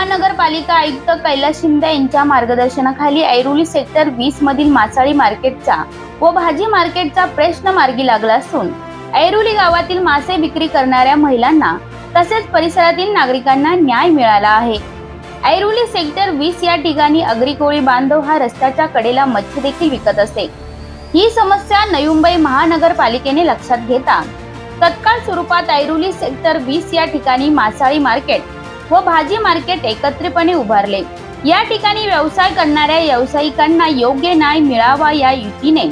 महानगरपालिका आयुक्त कैलास शिंदे यांच्या मार्गदर्शनाखाली ऐरोली सेक्टर वीस मधील मासाळी मार्केटचा व भाजी मार्केटचा प्रश्न मार्गी लागला असून ऐरोली गावातील मासे विक्री करणाऱ्या महिलांना तसेच परिसरातील नागरिकांना न्याय मिळाला आहे. ऐरोली सेक्टर वीस या ठिकाणी अग्रिकोळी बांधव हा रस्त्याच्या कडेला मच्छी देखील विकत असे ही समस्या नवी मुंबई महानगरपालिकेने लक्षात घेता तत्काळ स्वरूपात ऐरोली सेक्टर वीस या ठिकाणी मासाळी मार्केट व भाजी मार्केट एकत्रितपणे उभारले. या ठिकाणी व्यवसाय करणाऱ्या व्यावसायिकांना योग्य न्याय मिळावा या युतीने.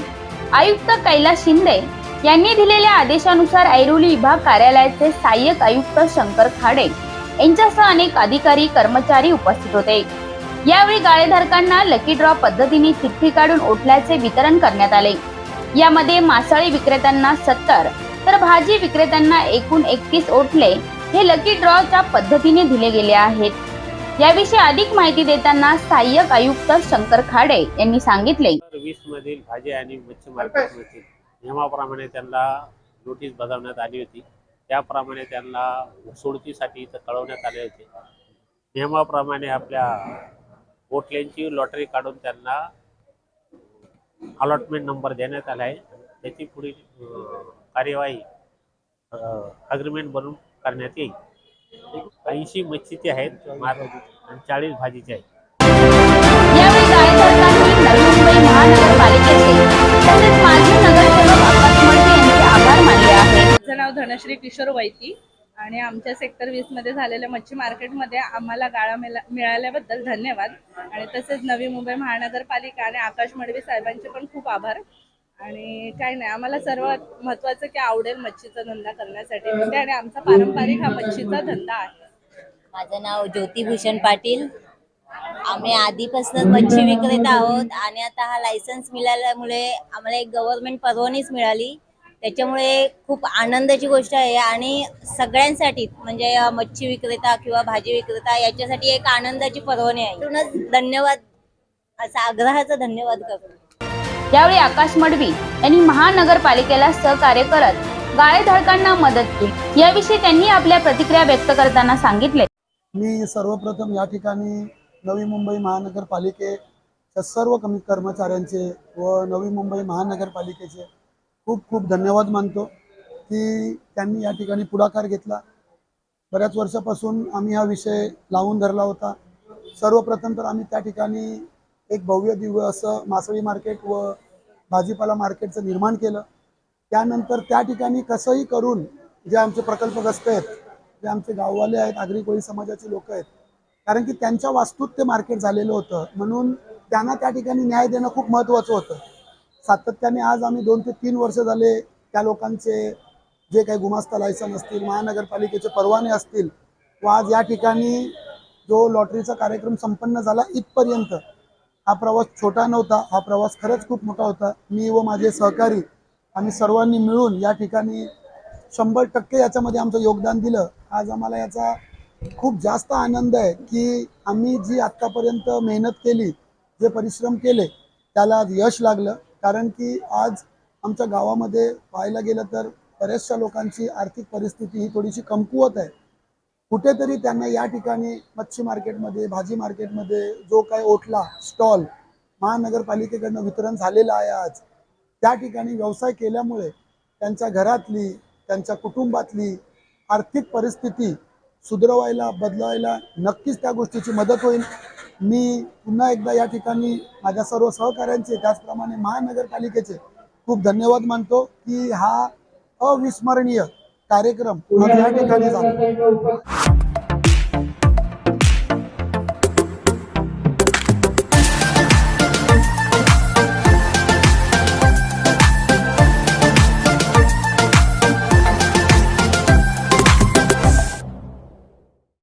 आयुक्त कैलास शिंदे यांनी दिलेल्या आदेशानुसार ऐरोली विभाग कार्यालयाचे सहाय्यक आयुक्त शंकर खाडे यांच्यासह अनेक अधिकारी कर्मचारी उपस्थित होते. यावेळी गाळेधारकांना लकी ड्रॉ पद्धतीने चिठ्ठी काढून ओटल्याचे वितरण करण्यात आले. यामध्ये मासळी विक्रेत्यांना सत्तर तर भाजी विक्रेत्यांना एकूण एकतीस ओटले हे लकी ड्रॉच्या पद्धतीने दिले गेले आहेत. याविषयी अधिक माहिती देताना सहाय्यक आयुक्त शंकर खाडे यांनी सांगितले. वीस मधील भाजी आणि मच्छी मार्केटमधील नियमाप्रमाणे त्यांना नोटीस बजावण्यात आली होती. त्याप्रमाणे त्यांना सोडतीसाठी इथं कळवण्यात आले होते. नियमाप्रमाणे आपल्या बोटल्यांची लॉटरी काढून त्यांना अलॉटमेंट नंबर देण्यात आला आहे. त्याची पुढील कार्यवाही अग्रीमेंट बनून करण्यात येईल. ऐंशी मच्छीचे आहेत मार आणि चाळीस भाजीचे आहेत. माझं नाव धनश्री किशोर वैती आणि आमच्या सेक्टर वीसमध्ये झालेल्या मच्छी मार्केटमध्ये आम्हाला गाळा मिळा मिळाल्याबद्दल धन्यवाद. आणि तसेच नवी मुंबई महानगरपालिका आणि आकाश मडवी साहेबांचे पण खूप आभार. आणि काही नाही आम्हाला सर्वात महत्वाचं की आवडेल मच्छीचा धंदा करण्यासाठी. म्हणजे आणि आमचा पारंपरिक हा मच्छीचा धंदा आहे. माझं नाव ज्योतिभूषण पाटील. आम्ही आधीपासूनच मच्छी विक्रेता आहोत आणि आता हा लायसन्स मिळाल्यामुळे आम्हाला एक गव्हर्नमेंट परवानीच मिळाली. त्याच्यामुळे खूप आनंदाची गोष्ट आहे आणि सगळ्यांसाठी म्हणजे मच्छी विक्रेता किंवा भाजी विक्रेता याच्यासाठी एक आनंदाची परवानी आहे. म्हणूनच धन्यवाद. असा आग्रहाचा धन्यवाद करतो. यावेळी आकाश मडवी यांनी महानगरपालिकेला सहकार्य करत गाळेधारकांना मदत केली. याविषयी त्यांनी आपल्या प्रतिक्रिया व्यक्त करताना सांगितले. मी सर्वप्रथम या ठिकाणी नवी मुंबई महानगरपालिकेच्या सर्व कमी कर्मचाऱ्यांचे व नवी मुंबई महानगरपालिकेचे खूप खूप धन्यवाद मानतो की त्यांनी या ठिकाणी पुढाकार घेतला. बऱ्याच वर्षापासून आम्ही हा विषय लावून धरला होता. सर्वप्रथम तर आम्ही त्या ठिकाणी एक भव्य दिव्य असं मासळी मार्केट व भाजीपाला मार्केटचं निर्माण केलं. त्यानंतर त्या ठिकाणी कसंही करून जे आमचे प्रकल्पग्रस्त आहेत जे आमचे गाववाले आहेत आगरी कोळी समाजाचे लोक आहेत कारण की त्यांच्या वास्तूत ते मार्केट झालेलं होतं. म्हणून त्यांना त्या ठिकाणी न्याय देणं खूप महत्त्वाचं होतं. सातत्याने आज आम्ही दोन ते तीन वर्ष झाले त्या लोकांचे जे काही गुमास्ता लायसन असतील महानगरपालिकेचे परवाने असतील व आज या ठिकाणी जो लॉटरीचा कार्यक्रम संपन्न झाला इथपर्यंत हा प्रवास छोटा नव्हता हा प्रवास खरंच खूप मोठा होता. मी व माझे सहकारी आम्ही सर्वांनी मिळून या ठिकाणी शंभर टक्के याच्यामध्ये आमचं योगदान दिलं. आज आम्हाला याचा खूप जास्त आनंद आहे की आम्ही जी आत्तापर्यंत मेहनत केली जे परिश्रम केले त्याला आज यश लागलं. कारण की आज आमच्या गावामध्ये पाहायला गेलं तर बऱ्याचशा लोकांची आर्थिक परिस्थिती ही थोडीशी कमकुवत आहे. कुठेतरी त्यांना या ठिकाणी मच्छी मार्केटमध्ये भाजी मार्केटमध्ये जो काय ओटला स्टॉल महानगरपालिकेकडनं वितरण झालेलं आहे आज त्या ठिकाणी व्यवसाय केल्यामुळे त्यांच्या घरातली त्यांच्या कुटुंबातली आर्थिक परिस्थिती सुधरवायला बदलायला नक्कीच त्या गोष्टीची मदत होईल. मी पुन्हा एकदा या ठिकाणी माझ्या सर्व सहकाऱ्यांचे त्याचप्रमाणे महानगरपालिकेचे खूप धन्यवाद मानतो की हा अविस्मरणीय कार्यक्रम या ठिकाणी झाला.